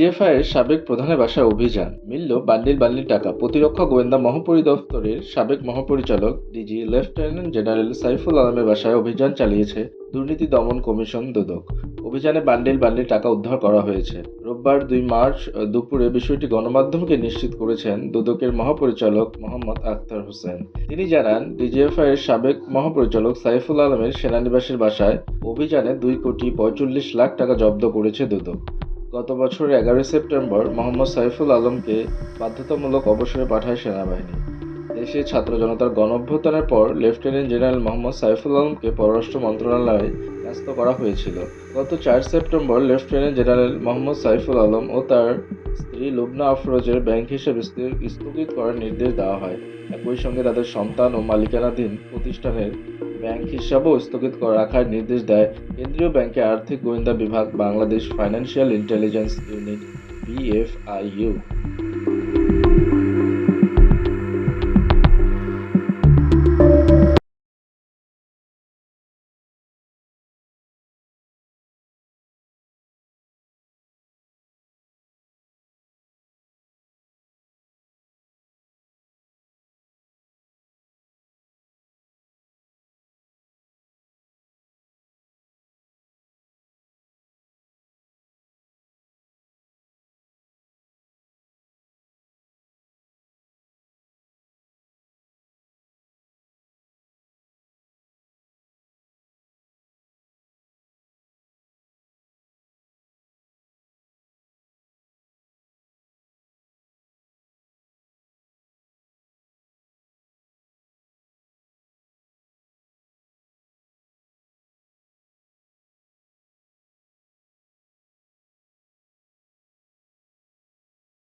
DGFI এর সাবেক প্রধানের বাসায় অভিযান। মিলল বান্ডিল বান্ডিল টাকা। প্রতিরক্ষা গোয়েন্দা মহাপরিদপ্তরের সাবেক মহাপরিচালক ডিজি লেফটেন্যান্ট জেনারেল সাইফুল আলমের বাসায় অভিযান চালিয়েছে দুর্নীতি দমন কমিশন দুদক। অভিযানে বান্ডিল বান্ডিল টাকা উদ্ধার করা হয়েছে। রোববার দুই মার্চ দুপুরে বিষয়টি গণমাধ্যমকে নিশ্চিত করেছেন দুদকের মহাপরিচালক মোহাম্মদ আখতার হোসেন। তিনি জানান ডিজিএফআই এর সাবেক মহাপরিচালক সাইফুল আলমের সেনানিবাসের বাসায় অভিযানে দুই কোটি পঁয়তাল্লিশ লাখ টাকা জব্দ করেছে দুদক। গত বছর এগারোই সেপ্টেম্বর মোহাম্মদ সাইফুল আলমকে বাধ্যতামূলক অবসরে পাঠায় সেনাবাহিনী। দেশে ছাত্র জনতার গণঅভ্যুত্থানের পর লেফটেন্যান্ট জেনারেল মোহাম্মদ সাইফুল আলমকে পররাষ্ট্র মন্ত্রণালয়ে ন্যস্ত করা হয়েছিল। গত চার September lieutenant general Mohammad Saiful Alam ও তার স্ত্রী লুবনা আফরোজের ব্যাংক হিসাব স্থি- স্থগিত করার নির্দেশ দেওয়া হয়। একই সঙ্গে তাদের সন্তান ও মালিকানাধীন প্রতিষ্ঠানের ব্যাংক হিসাবও স্থগিত করে রাখার নির্দেশ দেয় কেন্দ্রীয় ব্যাংকের আর্থিক গোয়েন্দা বিভাগ, Bangladesh financial intelligence unit, BFIU.